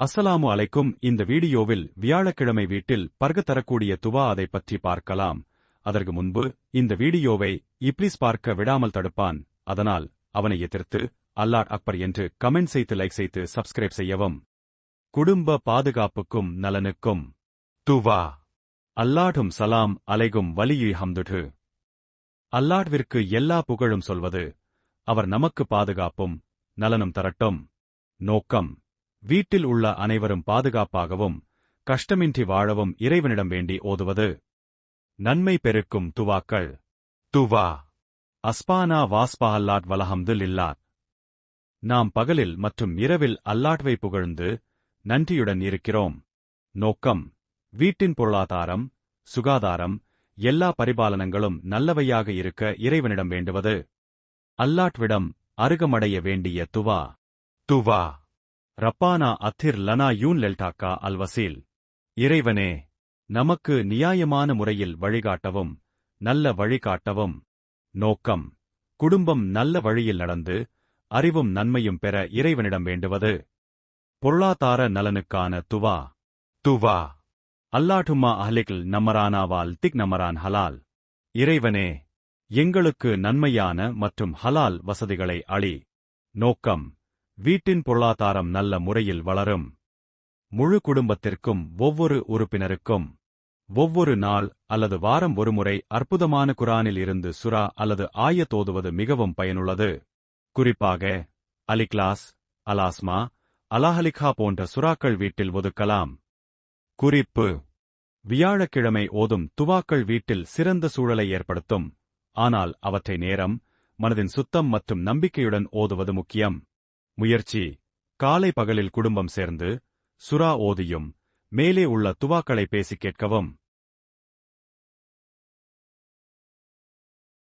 அஸ்ஸலாமு அலைக்கும். இந்த வீடியோவில் வியாழக்கிழமை வீட்டில் பர்க தரக்கூடிய துவா அதை பற்றி பார்க்கலாம். அதற்கு முன்பு இந்த வீடியோவை இப்ளீஸ் பார்க்க விடாமல் தடுப்பான். அதனால் அவனை எதிர்த்து அல்லாட் அக்பர் என்று கமெண்ட் செய்து லைக் செய்து சப்ஸ்கிரைப் செய்யவும். குடும்ப பாதுகாப்புக்கும் நலனுக்கும் துவா. அல்லாடும் சலாம் அலைகும் வலியி ஹம்துடு அல்லாட்விற்கு எல்லா புகழும் சொல்வது அவர் நமக்கு பாதுகாப்பும் நலனும் தரட்டும். நோக்கம். வீட்டில் உள்ள அனைவரும் பாதுகாப்பாகவும் கஷ்டமின்றி வாழவும் இறைவனிடம் வேண்டி ஓதுவது. நன்மை பெருக்கும் துவாக்கள். துவா. அஸ்பானா வாஸ்பா அல்லாட் வலஹம்துல் இல்லாத். நாம் பகலில் மற்றும் இரவில் அல்லாட்வை புகழ்ந்து நன்றியுடன் இருக்கிறோம். நோக்கம். வீட்டின் பொருளாதாரம் சுகாதாரம் எல்லா பரிபாலனங்களும் நல்லவையாக இருக்க இறைவனிடம் வேண்டுவது. அல்லாட்விடம் அருகமடைய வேண்டிய துவா. துவா. ரப்பானா அத்திர் லனா யூன் லெல்டாக்கா அல்வசீல். இறைவனே நமக்கு நியாயமான முறையில் வழிகாட்டவும் நல்ல வழிகாட்டவும். நோக்கம் குடும்பம் நல்ல வழியில் நடந்து அறிவும் நன்மையும் பெற இறைவனிடம் வேண்டுவது. பொருளாதார நலனுக்கான துவா. துவா. அல்லாட்டுமா அஹ்லிகில் நமரானாவால் திக் நமரான் ஹலால். இறைவனே எங்களுக்கு நன்மையான மற்றும் ஹலால் வசதிகளை அளி நோக்கம் வீட்டின் பொருளாதாரம் நல்ல முறையில் வளரும். முழு குடும்பத்திற்கும் ஒவ்வொரு உறுப்பினருக்கும் ஒவ்வொரு நாள் அல்லது வாரம் ஒருமுறை அற்புதமான குரானில் இருந்து சுறா அல்லது ஆய தோதுவது மிகவும் பயனுள்ளது. குறிப்பாக அலிக்லாஸ் அலாஸ்மா அலாஹலிகா போன்ற சுறாக்கள் வீட்டில் ஒதுக்கலாம். குறிப்பு வியாழக்கிழமை ஓதும் துவாக்கள் வீட்டில் சிறந்த சூழலை ஏற்படுத்தும். ஆனால் அவற்றை நேரம் மனதின் சுத்தம் மற்றும் நம்பிக்கையுடன் ஓதுவது முக்கியம். முயற்சி. காலை பகலில் குடும்பம் சேர்ந்து சுறா ஓதியும் மேலே உள்ள துவாக்களை பேசிக் கேட்கவும்.